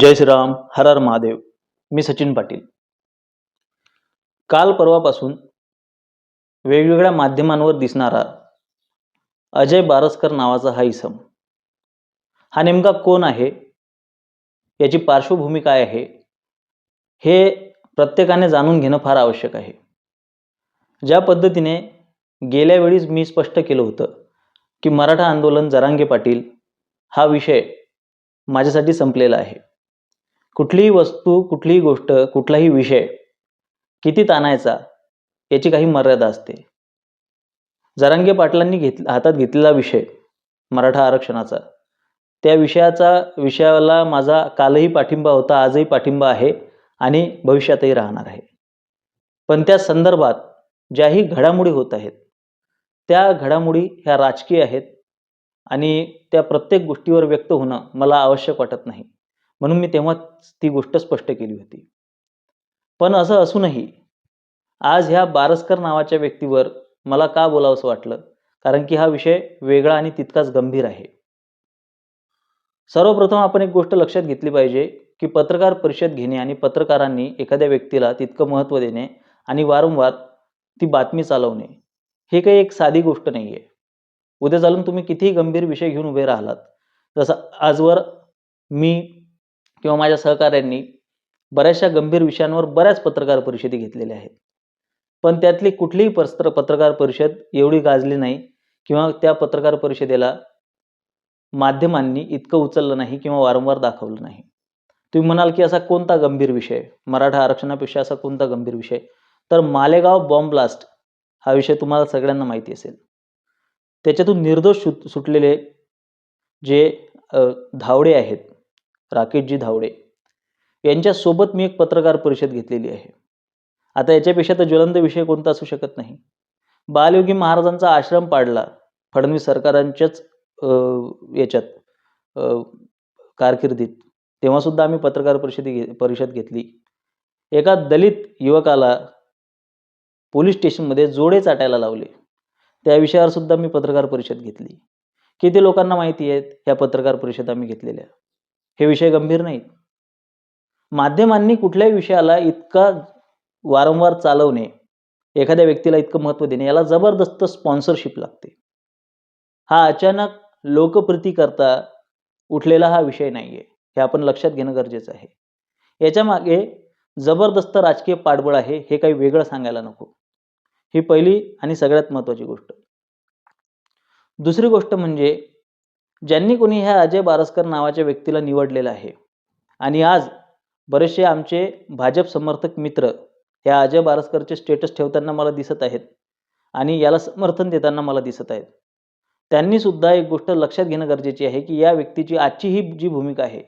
जय श्रीराम हर हर महादेव. मी सचिन पाटील. काल परवापासून वेगवेगळ्या माध्यमांवर दिसणारा अजय बारसकर नावाचा हा इसम. हा नेमका कोण आहे? याची पार्श्वभूमी काय आहे? हे प्रत्येकाने जाणून घेणं फार आवश्यक आहे. ज्या पद्धतीने गेल्या वेळीच मी स्पष्ट केलं होतं की मराठा आंदोलन जरांगे पाटील हा विषय माझ्यासाठी संपलेला आहे. कुठलीही वस्तू कुठलीही गोष्ट कुठलाही विषय किती ताणायचा याची काही मर्यादा असते. जरांगे पाटलांनी घेत हातात घेतलेला विषय मराठा आरक्षणाचा त्या विषयाचा विषयाला माझा कालही पाठिंबा होता आजही पाठिंबा आहे आणि भविष्यातही राहणार आहे. पण त्या संदर्भात ज्याही घडामोडी होत आहेत त्या घडामोडी ह्या राजकीय आहेत आणि त्या प्रत्येक गोष्टीवर व्यक्त होणं मला आवश्यक वाटत नाही. म्हणून मी तेव्हा ती गोष्ट स्पष्ट केली होती. पण असं असूनही आज ह्या बारसकर नावाच्या व्यक्तीवर मला का बोलावंसं वाटलं? कारण की हा विषय वेगळा आणि तितकाच गंभीर आहे. सर्वप्रथम आपण एक गोष्ट लक्षात घेतली पाहिजे की पत्रकार परिषद घेणे आणि पत्रकारांनी एखाद्या व्यक्तीला तितकं महत्त्व देणे आणि वारंवार ती बातमी चालवणे हे काही एक साधी गोष्ट नाही आहे उद्या चालून तुम्ही कितीही गंभीर विषय घेऊन उभे राहिलात जसं आजवर मी किंवा माझ्या सहकाऱ्यांनी बऱ्याचशा गंभीर विषयांवर बऱ्याच पत्रकार परिषदी घेतलेल्या आहेत. पण त्यातली कुठलीही पस्त्र पत्रकार परिषद एवढी गाजली नाही किंवा त्या पत्रकार परिषदेला माध्यमांनी इतकं उचललं नाही किंवा वारंवार दाखवलं नाही. तुम्ही म्हणाल की असा कोणता गंभीर विषय? मराठा आरक्षणापेक्षा असा कोणता गंभीर विषय? तर मालेगाव बॉम्ब ब्लास्ट हा विषय तुम्हाला सगळ्यांना माहिती असेल. त्याच्यातून निर्दोष सुट सुटलेले जे धावडे आहेत राकेशजी धावडे. यांच्यासोबत मी एक पत्रकार परिषद घेतलेली आहे. आता याच्यापेक्षा तर ज्वलंत विषय कोणता असू शकत नाही. बालयोगी महाराजांचा आश्रम पाडला. फडणवीस सरकारांच्याच याच्यात कारकिर्दीत. तेव्हासुद्धा आम्ही पत्रकार परिषदी घे परिषद घेतली. एका दलित युवकाला पोलीस स्टेशनमध्ये जोडे चाटायला लावले. त्या विषयावर सुद्धा मी पत्रकार परिषद घेतली. किती लोकांना माहिती आहेत ह्या पत्रकार परिषद आम्ही घेतलेल्या? हे विषय गंभीर नाहीत. माध्यमांनी कुठल्याही विषयाला इतका वारंवार चालवणे एखाद्या व्यक्तीला इतकं महत्त्व देणे याला जबरदस्त स्पॉन्सरशिप लागते. हा अचानक लोकप्रिती करता उठलेला हा विषय नाही आहे हे आपण लक्षात घेणं गरजेचं आहे. याच्या मागे जबरदस्त राजकीय पाठबळ आहे हे काही वेगळं सांगायला नको. ही पहिली आणि सगळ्यात महत्त्वाची गोष्ट. दुसरी गोष्ट म्हणजे ज्यांनी कोणी ह्या अजय बारसकर नावाच्या व्यक्तीला निवडलेलं आहे. आणि आज बरेचसे आमचे भाजप समर्थक मित्र ह्या अजय बारसकरचे स्टेटस ठेवताना मला दिसत आहेत आणि याला समर्थन देताना मला दिसत आहेत. त्यांनी सुद्धा एक गोष्ट लक्षात घेणं गरजेची आहे की या व्यक्तीची आजची ही जी भूमिका आहे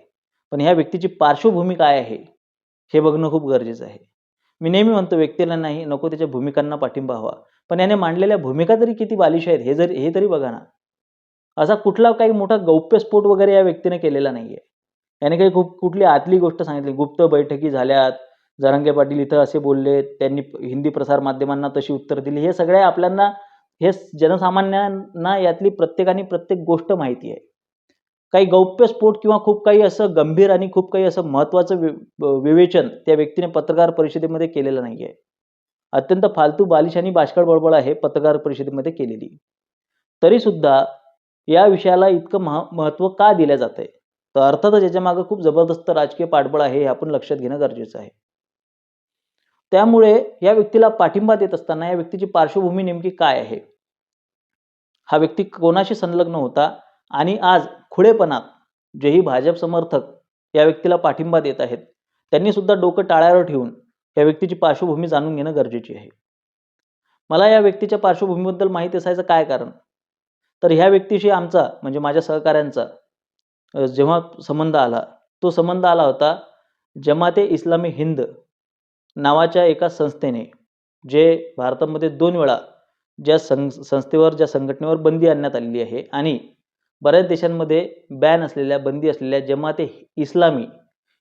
पण ह्या व्यक्तीची पार्श्वभूमी काय आहे हे बघणं खूप गरजेचं आहे. मी नेहमी म्हणतो व्यक्तीला नाही नको त्याच्या भूमिकांना पाठिंबा हवा. पण याने मांडलेल्या भूमिका तरी किती बालिश आहेत हे जरी हे तरी बघा ना. असा कुठला काही मोठा गौप्यस्फोट वगैरे या व्यक्तीने केलेला नाहीये. याने काही खूप कुठली आतली गोष्ट सांगितली. गुप्त बैठकी झाल्यात जरांगे पाटील इथं असे बोलले त्यांनी हिंदी प्रसार माध्यमांना तशी उत्तर दिली. हे सगळे आपल्यांना हे जनसामान्यांना यातली प्रत्येकाने प्रत्येक गोष्ट माहिती आहे. काही गौप्यस्फोट किंवा खूप काही असं गंभीर आणि खूप काही असं महत्वाचं विवेचन त्या व्यक्तीने पत्रकार परिषदेमध्ये केलेलं नाही आहे अत्यंत फालतू बालिश आणि बाष्कळ बळबळ आहे पत्रकार परिषदेमध्ये केलेली. तरी सुद्धा या विषयाला इतकं महा महत्त्व का दिलं जात आहे? तर अर्थातच याच्या मागे खूप जबरदस्त राजकीय पाठबळ आहे हे आपण लक्षात घेणं गरजेचं आहे. त्यामुळे या व्यक्तीला पाठिंबा देत असताना या व्यक्तीची पार्श्वभूमी नेमकी काय आहे? हा व्यक्ती कोणाशी संलग्न होता? आणि आज खुळेपणात जेही भाजप समर्थक या व्यक्तीला पाठिंबा देत आहेत त्यांनी सुद्धा डोकं टाळ्यावर ठेवून या व्यक्तीची पार्श्वभूमी जाणून घेणं गरजेची आहे. मला या व्यक्तीच्या पार्श्वभूमीबद्दल माहिती असायचं काय कारण? तर ह्या व्यक्तीशी आमचा म्हणजे माझ्या सहकाऱ्यांचा जेव्हा संबंध आला तो संबंध आला होता जमाते इस्लामी हिंद नावाच्या एका संस्थेने जे भारतामध्ये दोन वेळा ज्या सं संस्थेवर ज्या संघटनेवर बंदी आणण्यात आलेली आहे आणि बऱ्याच देशांमध्ये बॅन असलेल्या बंदी असलेल्या जमाते इस्लामी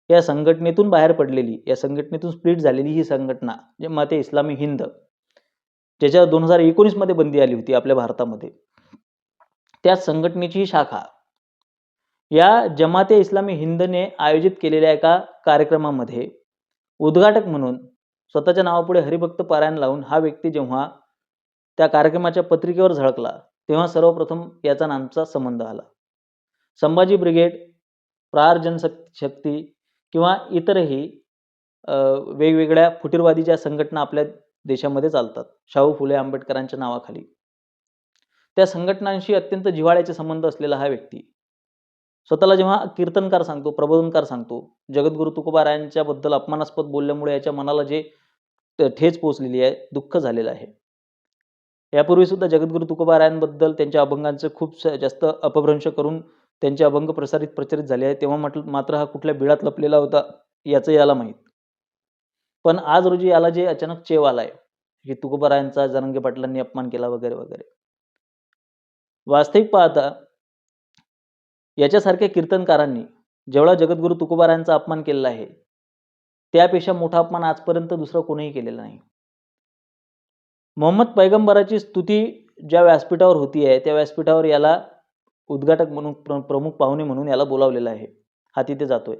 या संघटनेतून बाहेर पडलेली या संघटनेतून स्प्लिट झालेली ही संघटना जमाते इस्लामी हिंद ज्याच्यावर दोन हजार एकोणीसमध्ये बंदी आली होती आपल्या भारतामध्ये. त्या संघटनेची शाखा. या जमाते इस्लामी हिंदने आयोजित केलेल्या एका कार्यक्रमामध्ये उद्घाटक म्हणून स्वतःच्या नावापुढे हरिभक्त पारायण लावून हा व्यक्ती जेव्हा त्या कार्यक्रमाच्या पत्रिकेवर झळकला तेव्हा सर्वप्रथम याचा नामचा संबंध आला. संभाजी ब्रिगेड प्रहार जनशक्ती शक्ती किंवा इतरही वेगवेगळ्या फुटीरवादी ज्या संघटना आपल्या देशामध्ये चालतात. शाहू फुले आंबेडकरांच्या नावाखाली. त्या संघटनांशी अत्यंत जिव्हाळ्याचे संबंध असलेला हा व्यक्ती. स्वतःला जेव्हा कीर्तनकार सांगतो प्रबोधनकार सांगतो जगद्गुरु तुकोबारायांच्या बद्दल अपमानास्पद बोलल्यामुळे याच्या मनाला जे ठेच पोचलेली आहे दुःख झालेलं आहे. यापूर्वी सुद्धा जगद्गुरु तुकोबारायांबद्दल त्यांच्या अभंगांचे खूप स- जास्त अपभ्रंश करून त्यांचे अभंग प्रसारित प्रचारित झाले आहे तेव्हा म्हटलं मात्र हा कुठल्या बिळात लपलेला होता याचं याला माहीत. पण आज रोजी याला जे अचानक चेव आलाय की तुकोबारायांचा जरंगे पाटलांनी अपमान केला वगैरे वगैरे. वास्तविक पाहता याच्यासारख्या कीर्तनकारांनी जेवढा जगद्गुरु तुकोबारांचा अपमान केलेला आहे त्यापेक्षा मोठा अपमान आजपर्यंत दुसरं कोणीही केलेला नाही. मोहम्मद पैगंबराची स्तुती ज्या व्यासपीठावर होती आहे त्या व्यासपीठावर याला उद्घाटक म्हणून प्र प्रमुख पाहुणे म्हणून याला बोलावलेलं आहे. हा तिथे जातोय.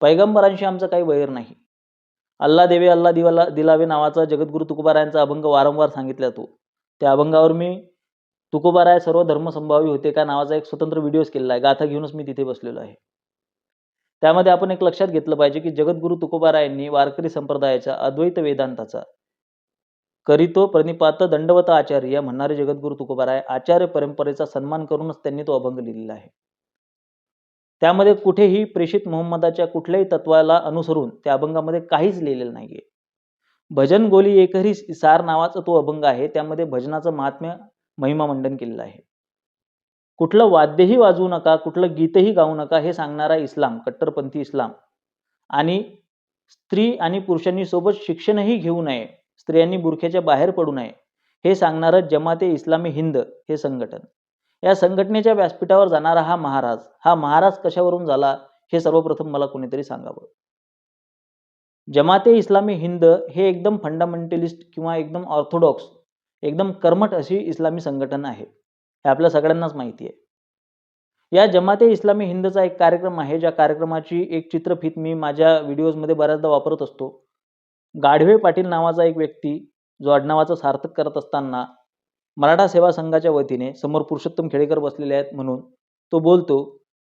पैगंबरांशी आमचं काही वैर नाही. अल्ला देवे अल्ला दिवाला दिलावे नावाचा जगद्गुरु तुकोबारायांचा अभंग वारंवार सांगितला तो त्या अभंगावर मी तुकोबाराय सर्व धर्मसंभावी होते का नावाचा एक स्वतंत्र व्हिडिओज केलेला आहे गाथा घेऊनच मी तिथे बसलेलो आहे. त्यामध्ये आपण एक लक्षात घेतलं पाहिजे की जगद्गुरु तुकोबारायांनी वारकरी संप्रदायाच्या अद्वैत वेदांताचा करीतो प्रणिपात दंडवत आचार्य म्हणणारे जगद्गुरु तुकोबाराय आचार्य परंपरेचा सन्मान करूनच त्यांनी तो अभंग लिहिलेला आहे. त्यामध्ये कुठेही प्रेषित मोहम्मदाच्या कुठल्याही तत्वाला अनुसरून त्या अभंगामध्ये काहीच लिहिलेलं नाहीये. भजन गोली एकरी सार नावाचा तो अभंग आहे त्यामध्ये भजनाचं महात्म्य महिमा मंडन केलेलं आहे. कुठलं वाद्यही वाजवू नका कुठलं गीतही गाऊ नका हे सांगणारा इस्लाम कट्टरपंथी इस्लाम. आणि स्त्री आणि पुरुषांनी सोबत शिक्षणही घेऊ नये स्त्रियांनी बुरख्याच्या बाहेर पडू नये हे सांगणारं जमाते इस्लामी हिंद हे संघटन. या संघटनेच्या व्यासपीठावर जाणारा हा महाराज हा महाराज कशावरून झाला हे सर्वप्रथम मला कोणीतरी सांगावं? जमाते इस्लामी हिंद हे एकदम फंडामेंटलिस्ट किंवा एकदम ऑर्थोडॉक्स एकदम कर्मट अशी इस्लामी संघटना आहे हे आपल्या सगळ्यांनाच माहिती आहे. या जमाते इस्लामी हिंदचा एक कार्यक्रम आहे ज्या कार्यक्रमाची एक चित्रफित मी माझ्या व्हिडिओजमध्ये बऱ्याचदा वापरत असतो. गाढवे पाटील नावाचा एक व्यक्ती जो आडनावाचं सार्थक करत असताना मराठा सेवा संघाच्या वतीने समोर पुरुषोत्तम खेडेकर बसलेले आहेत म्हणून तो बोलतो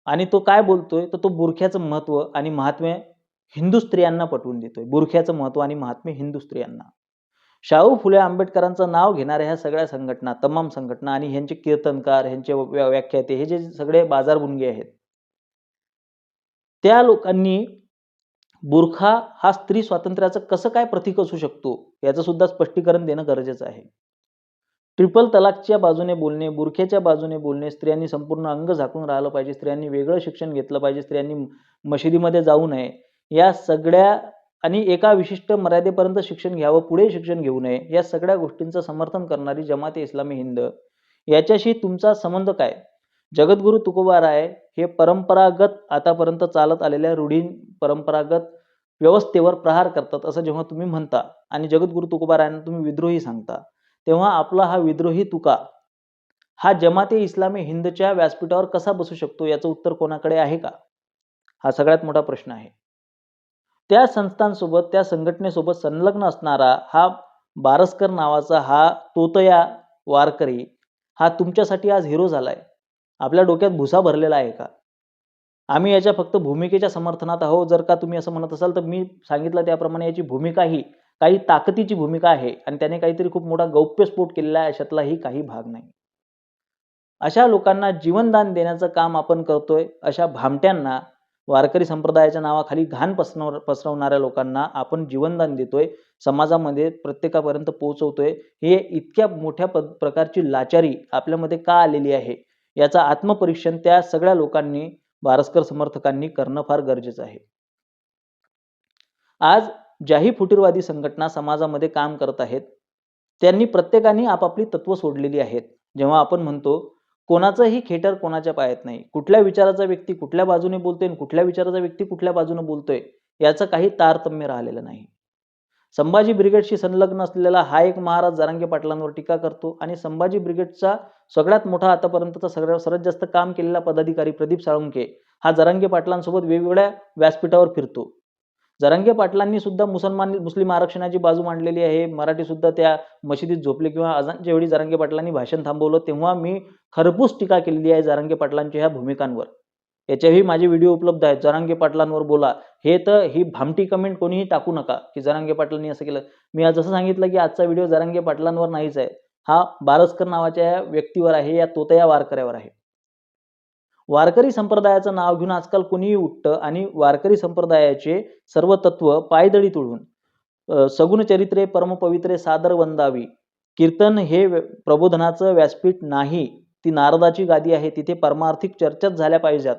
आणि तो काय बोलतोय? तर तो बुरख्याचं महत्त्व आणि महात्म्य हिंदू स्त्रियांना पटवून देतोय. बुरख्याचं महत्त्व आणि महात्म्य हिंदू स्त्रियांना. शाहू फुले आंबेडकरांचं नाव घेणाऱ्या ह्या सगळ्या संघटना तमाम संघटना आणि ह्यांचे कीर्तनकार ह्यांचे व्याख्याते हे जे सगळे बाजारबुणगे आहेत. त्या लोकांनी बुरखा हा स्त्री स्वातंत्र्याचं कसं काय प्रतीक असू शकतो याचं सुद्धा स्पष्टीकरण देणं गरजेचं आहे. ट्रिपल तलाकच्या बाजूने बोलणे बुरख्याच्या बाजूने बोलणे स्त्रियांनी संपूर्ण अंग झाकून राहिलं पाहिजे स्त्रियांनी वेगळं शिक्षण घेतलं पाहिजे स्त्रियांनी मशिदीमध्ये जाऊ नये या सगळ्या आणि एका विशिष्ट मर्यादेपर्यंत शिक्षण घ्यावं पुढे शिक्षण घेऊ नये या सगळ्या गोष्टींचं समर्थन करणारी जमाते इस्लामी हिंद. याच्याशी तुमचा संबंध काय? जगद्गुरु तुकोबाराय हे परंपरागत आतापर्यंत चालत आलेल्या रूढी परंपरागत व्यवस्थेवर प्रहार करतात असं जेव्हा तुम्ही म्हणता आणि जगद्गुरु तुकोबारायांना तुम्ही विद्रोही सांगता तेव्हा आपला हा विद्रोही तुका हा जमाते इस्लामी हिंदच्या व्यासपीठावर कसा बसू शकतो याचं उत्तर कोणाकडे आहे का? हा सगळ्यात मोठा प्रश्न आहे. त्या संस्थांसोबत त्या संघटनेसोबत संलग्न असणारा हा बारसकर नावाचा हा तोतया वारकरी हा तुमच्यासाठी आज हिरो झाला आहे आपल्या डोक्यात भुसा भरलेला आहे का? आम्ही याच्या फक्त भूमिकेच्या समर्थनात आहोत. जर का तुम्ही असं म्हणत असाल तर मी सांगितलं त्याप्रमाणे याची भूमिका ही काही ताकदीची भूमिका आहे आणि त्याने काहीतरी खूप मोठा गौप्यस्फोट केलेला आहे अशातलाही काही भाग नाही. अशा लोकांना जीवनदान देण्याचं काम आपण करतोय अशा भामट्यांना वारकरी संप्रदायाच्या नावाखाली घाण पसरव पसरवणाऱ्या लोकांना आपण जीवनदान देतोय समाजामध्ये प्रत्येकापर्यंत पोहोचवतोय हे इतक्या मोठ्या पद प्रकारची लाचारी आपल्यामध्ये का आलेली आहे? याचा आत्मपरीक्षण त्या सगळ्या लोकांनी भारस्कर समर्थकांनी करणं फार गरजेचं आहे. आज ज्याही फुटीरवादी संघटना समाजामध्ये काम करत आहेत त्यांनी प्रत्येकाने आपापली तत्व सोडलेली आहेत. जेव्हा आपण म्हणतो कोणाचंही खेटर कोणाच्या पायात नाही. कुठल्या विचाराचा व्यक्ती कुठल्या बाजूने बोलतोय आणि कुठल्या विचाराचा व्यक्ती कुठल्या बाजूने बोलतोय याचं काही तारतम्य राहिलेलं नाही. संभाजी ब्रिगेडशी संलग्न असलेला हा एक महाराज जरांगे पाटलांवर टीका करतो आणि संभाजी ब्रिगेडचा सगळ्यात मोठा आतापर्यंतचा सगळ्यात सर्वात जास्त काम केलेला पदाधिकारी प्रदीप साळुंके हा जरांगे पाटलांसोबत वेगवेगळ्या व्यासपीठावर फिरतो. जरांगे पाटलांनी सुद्धा मुसलमान मुस्लिम आरक्षणाची बाजू मांडलेली आहे. मराठी सुद्धा त्या मशिदीत झोपले किंवा अजानच्या वेळी जरांगे पाटलांनी भाषण थांबवलं तेव्हा मी खरपूस टीका केलेली आहे जरांगे पाटलांच्या ह्या भूमिकांवर. याच्याही माझे व्हिडिओ उपलब्ध आहेत. जरांगे पाटलांवर बोला. हे तर ही भामटी कमेंट कोणीही टाकू नका की जरांगे पाटलांनी असं केलं. मी आज जसं सांगितलं की आजचा व्हिडिओ जरांगे पाटलांवर नाहीच आहे. हा बारसकर नावाच्या या व्यक्तीवर आहे या तोतया वारकऱ्यावर आहे. वारकरी संप्रदायाचं नाव घेऊन आजकाल कोणीही उठतं आणि वारकरी संप्रदायाचे सर्व तत्व पायदळी तुळून सगुण चरित्रे परमपवित्रे सादर वंदावी कीर्तन हे प्रबोधनाचं व्यासपीठ नाही ती नारदाची गादी आहे तिथे परमार्थिक चर्चाच झाल्या पाहिजेत.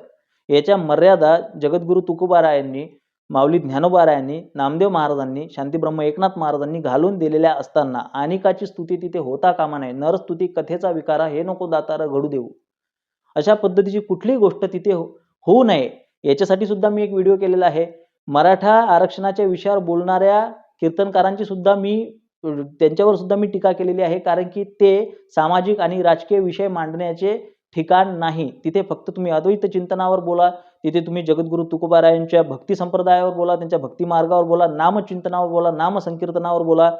याच्या मर्यादा जगद्गुरु तुकोबारायांनी माऊली ज्ञानोबारायांनी नामदेव महाराजांनी शांतीब्रह्म एकनाथ महाराजांनी घालून दिलेल्या असताना अनिकाची स्तुती तिथे होता कामा नये नरस्तुती कथेचा विकारा हे नको दातार घडू देऊ. अशा पद्धतीची कुठलीही गोष्ट तिथे हो- होऊ नये. याच्यासाठी सुद्धा मी एक व्हिडिओ केलेला आहे. मराठा आरक्षणाच्या विषयावर बोलणाऱ्या कीर्तनकारांची सुद्धा मी त्यांच्यावर सुद्धा मी टीका केलेली आहे कारण की ते सामाजिक आणि राजकीय विषय मांडण्याचे ठिकाण नाही. तिथे फक्त तुम्ही अद्वैत चिंतनावर बोला तिथे तुम्ही जगद्गुरु तुकोबारायांच्या भक्ती संप्रदायावर बोला त्यांच्या भक्ती मार्गावर बोला नामचिंतनावर बोला नामसंकीर्तनावर बोला.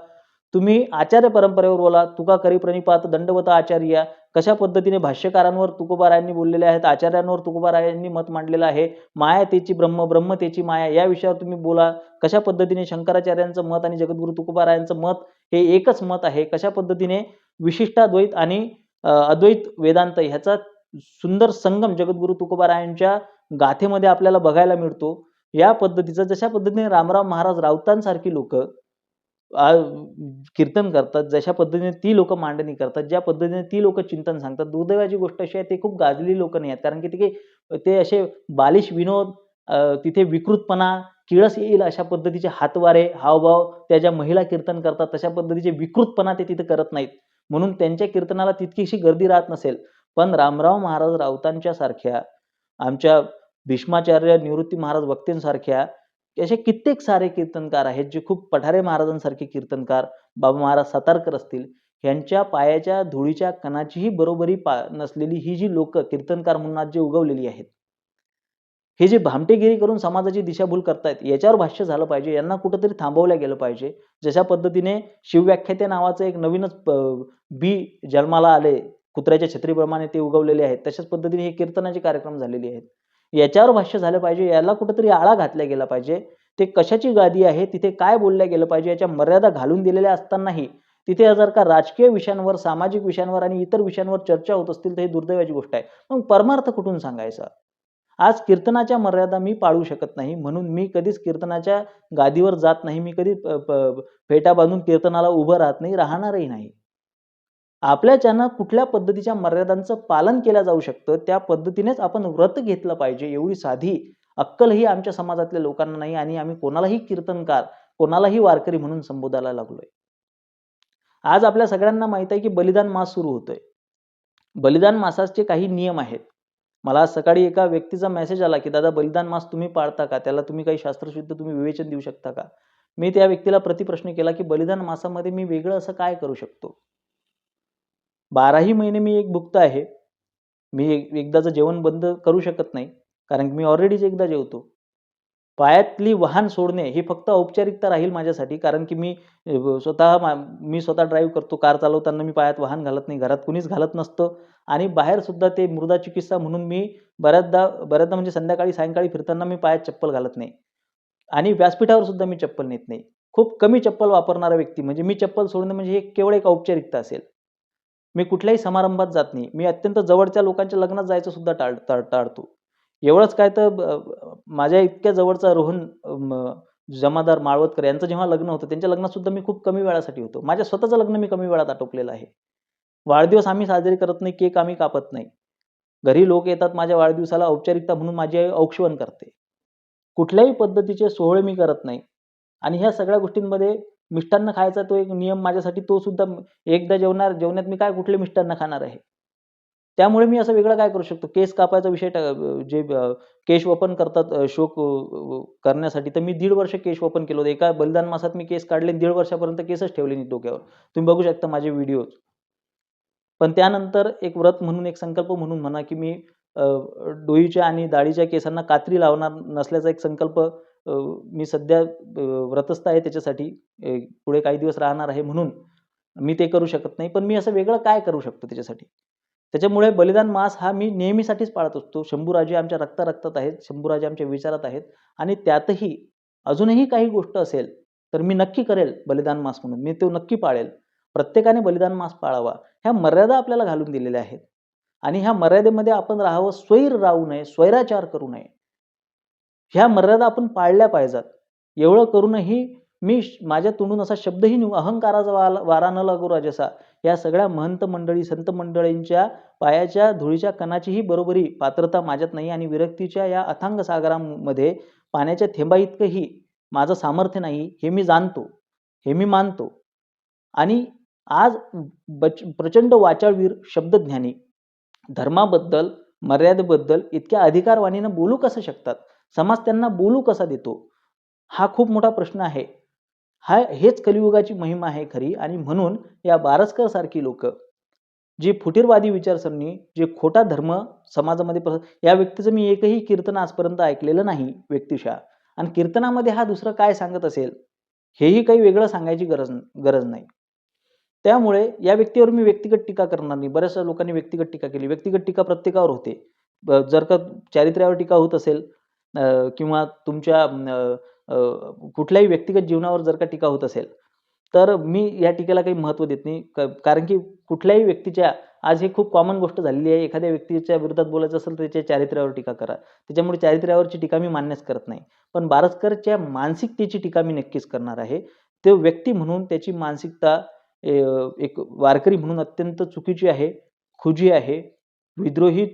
तुम्ही आचार्य परंपरेवर बोला तुका करी प्रणिपात दंडवत आचार्य कशा पद्धतीने भाष्यकारांवर तुकोबारायांनी बोललेले आहेत आचार्यांवर तुकोबारायांनी मत मांडलेलं आहे माया तेची ब्रह्म ब्रह्म तेची माया या विषयावर तुम्ही बोला कशा पद्धतीने शंकराचार्यांचं मत आणि जगद्गुरु तुकोबारायांचं मत हे एकच मत आहे कशा पद्धतीने विशिष्टाद्वैत आणि अद्वैत वेदांत ह्याचा सुंदर संगम जगद्गुरु तुकोबारायांच्या गाथेमध्ये आपल्याला बघायला मिळतो या पद्धतीचा जशा पद्धतीने रामराव महाराज राऊतांसारखी लोक कीर्तन करतात जशा पद्धतीने ती लोक मांडणी करतात ज्या पद्धतीने ती लोक चिंतन सांगतात. दुर्दैवाची गोष्ट अशी आहे ते खूप गाजलेली लोक नाही आहेत. कारण की ते ते असे बालिश विनोद तिथे विकृतपणा किळस येईल अशा पद्धतीचे हातवारे हावभाव त्या ज्या महिला कीर्तन करतात तशा पद्धतीचे विकृतपणा ते तिथे करत नाहीत. म्हणून त्यांच्या कीर्तनाला तितकीशी गर्दी राहत नसेल. पण रामराव महाराज राऊतांच्या सारख्या आमच्या भीष्माचार्य निवृत्ती महाराज वक्तेंसारख्या असे कित्येक सारे कीर्तनकार आहेत जे खूप पठारे महाराजांसारखे कीर्तनकार बाबा महाराज सातारकर असतील. यांच्या पायाच्या धुळीच्या कणाचीही बरोबरी पा नसलेली ही जी लोक कीर्तनकार म्हणून आज जे उगवलेली आहेत. हे जे भामटेगिरी करून समाजाची दिशाभूल करतायत याच्यावर भाष्य झालं पाहिजे. यांना कुठंतरी थांबवल्या गेलं पाहिजे. जशा पद्धतीने शिवव्याख्याते नावाचं एक नवीनच बी जन्माला आले कुत्र्याच्या छत्रीप्रमाणे ते उगवलेले आहेत तशाच पद्धतीने हे कीर्तनाचे कार्यक्रम झालेले आहेत. याच्यावर भाष्य झालं पाहिजे याला कुठंतरी आळा घातला गेला पाहिजे. ते कशाची गादी आहे तिथे काय बोलल्या गेलं पाहिजे याच्या मर्यादा घालून दिलेल्या असतानाही तिथे जर का राजकीय विषयांवर सामाजिक विषयांवर आणि इतर विषयांवर चर्चा होत असतील तर ही दुर्दैवाची गोष्ट आहे. मग परमार्थ कुठून सांगायचा? आज कीर्तनाच्या मर्यादा मी पाळू शकत नाही म्हणून मी कधीच कीर्तनाच्या गादीवर जात नाही मी कधी फेटा बांधून कीर्तनाला उभं राहत नाही राहणारही नाही. आपल्याच्यानं कुठल्या पद्धतीच्या मर्यादांचं पालन केलं जाऊ शकतं त्या पद्धतीनेच आपण व्रत घेतलं पाहिजे. एवढी साधी अक्कलही आमच्या समाजातल्या लोकांना नाही आणि आम्ही कोणालाही कीर्तनकार कोणालाही वारकरी म्हणून संबोधायला लागलोय. आज आपल्या सगळ्यांना माहीत आहे की बलिदान मास सुरू होतोय. बलिदान मासाचे काही नियम आहेत. मला सकाळी एका व्यक्तीचा मेसेज आला की दादा बलिदान मास तुम्ही पाळता का? त्याला तुम्ही काही शास्त्रशुद्ध तुम्ही विवेचन देऊ शकता का? मी त्या व्यक्तीला प्रतिप्रश्न केला की बलिदान मासामध्ये मी वेगळं असं काय करू शकतो? बाराही महिने मी एक भुक्त आहे. मी एक- एकदाचं जेवण बंद करू शकत नाही कारण की मी ऑलरेडीच एकदा जेवतो. पायातली वाहन सोडणे ही फक्त औपचारिकता राहील माझ्यासाठी कारण की मी स्वतः मा- मी स्वतः ड्राईव्ह करतो कार चालवताना मी पायात वाहन घालत नाही घरात कुणीच घालत नसतं. आणि बाहेरसुद्धा ते मृदा चिकित्सा म्हणून मी बऱ्याचदा बऱ्याचदा म्हणजे संध्याकाळी सायंकाळी फिरताना मी पायात चप्पल घालत नाही. आणि व्यासपीठावर सुद्धा मी चप्पल नेत नाही. खूप कमी चप्पल वापरणारा व्यक्ती म्हणजे मी चप्पल सोडणं म्हणजे हे केवळ एक औपचारिकता असेल. मी कुठल्याही समारंभात जात नाही. मी अत्यंत जवळच्या लोकांच्या लग्नात जायचं सुद्धा टाळ टाळ- टाळतो. एवढंच काय तर ब- माझ्या इतक्या जवळचा रोहन जमादार माळवतकर यांचं जेव्हा लग्न होतं त्यांच्या लग्नात सुद्धा मी खूप कमी वेळासाठी होतो. माझ्या स्वतःचं लग्न मी कमी वेळात आटोपलेलं आहे. वाढदिवस आम्ही साजरे करत नाही केक आम्ही कापत नाही. घरी लोक येतात माझ्या वाढदिवसाला औपचारिकता म्हणून माझी आई औक्षवण करते. कुठल्याही पद्धतीचे सोहळे मी करत नाही. आणि ह्या सगळ्या गोष्टींमध्ये मिष्टान्न खायचा तो एक नियम माझ्यासाठी तो सुद्धा एकदा जेवणार जेवण्यात मी काय कुठले मिष्टान्न खाणार आहे? त्यामुळे मी असं वेगळं काय करू शकतो? केस कापायचा विषय जे केश वपन करतात शोक करण्यासाठी तर मी दीड वर्ष केश वपन केलं होतं. एका बलिदान मासात मी केस काढले आणि दीड वर्षापर्यंत केसच ठेवले नाही डोक्यावर. तुम्ही बघू शकता माझे व्हिडिओज पण त्यानंतर एक व्रत म्हणून एक संकल्प म्हणून म्हणा की मी डोईच्या आणि दाढीच्या केसांना कात्री लावणार नसल्याचा एक संकल्प मी सध्या व्रतस्थ आहे त्याच्यासाठी पुढे काही दिवस राहणार आहे म्हणून मी ते करू शकत नाही. पण मी असं वेगळं काय करू शकतो त्याच्यासाठी? त्याच्यामुळे बलिदान मास हा मी नेहमीसाठीच पाळत असतो. शंभूराजे आमच्या रक्ता-रक्तात आहेत. शंभूराजे आमच्या विचारात आहेत आणि त्यातही अजूनही काही गोष्ट असेल, तर मी नक्की करेल बलिदान मास म्हणून. मी तो नक्की पाळेल. प्रत्येकाने बलिदान मास पाळावा. ह्या मर्यादा आपल्याला घालून दिलेल्या आहेत आणि ह्या मर्यादेमध्ये आपण राहावं, स्वैर राहू नये, स्वैराचार करू नये. ह्या मर्यादा आपण पाळल्या पाहिजेत. एवढं करूनही मी माझ्या तोंडून असा शब्दही निघू अहंकाराचा वा वारा न लागू राजसा. या सगळ्या महंत मंडळी, संत मंडळींच्या पायाच्या धुळीच्या कणाचीही बरोबरी पात्रता माझ्यात नाही आणि विरक्तीच्या या अथांग सागरामध्ये पाण्याच्या थेंबाइतकंही माझं सामर्थ्य नाही, हे मी जाणतो, हे मी मानतो. आणि आज बच प्रचंड वाचाळवीर, शब्दज्ञानी धर्माबद्दल, मर्यादेबद्दल इतक्या अधिकारवाणीनं बोलू कसं शकतात? समाज त्यांना बोलू कसा देतो? हा खूप मोठा प्रश्न आहे. हा हेच कलियुगाची महिमा आहे खरी आणि म्हणून या बारस्करसारखी लोक जी फुटीरवादी विचारसरणी, जे खोटा धर्म समाजामध्ये प्रस या व्यक्तीचं मी एकही कीर्तन आजपर्यंत ऐकलेलं नाही व्यक्तिशः आणि कीर्तनामध्ये हा दुसरं काय सांगत असेल, हेही काही वेगळं सांगायची गरज गरज नाही. त्यामुळे या व्यक्तीवर मी व्यक्तिगत टीका करणार नाही. बऱ्याचशा लोकांनी व्यक्तिगत टीका केली. व्यक्तिगत टीका प्रत्येकावर होते. जर का चारित्र्यावर टीका होत असेल किंवा तुमच्या कुठल्याही व्यक्तिगत जीवनावर जर का टीका होत असेल, तर मी या टीकेला काही महत्त्व देत नाही. क कारण की कुठल्याही व्यक्तीच्या आज ही खूप कॉमन गोष्ट झालेली आहे. एखाद्या व्यक्तीच्या विरोधात बोलायचं असेल, तर त्याच्या चारित्र्यावर टीका करा. त्याच्यामुळे चारित्र्यावरची टीका मी मान्यच करत नाही. पण बारस्करच्या मानसिकतेची टीका मी नक्कीच करणार आहे. तो व्यक्ती म्हणून त्याची मानसिकता एक वारकरी म्हणून अत्यंत चुकीची आहे, खुजी आहे. विद्रोही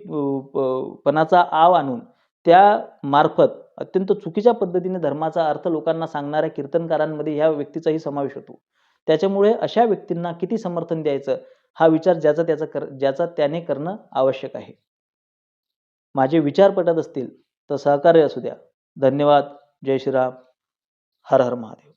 पणाचा आव आणून त्यामार्फत अत्यंत चुकीच्या पद्धतीने धर्माचा अर्थ लोकांना सांगणाऱ्या कीर्तनकारांमध्ये ह्या व्यक्तीचाही समावेश होतो. त्याच्यामुळे अशा व्यक्तींना किती समर्थन द्यायचं, हा विचार ज्याचा त्याचा कर ज्याचा त्याने करणं आवश्यक आहे. माझे विचार पटत असतील, तर सहकार्य असू द्या. धन्यवाद. जय श्रीराम. हर हर महादेव.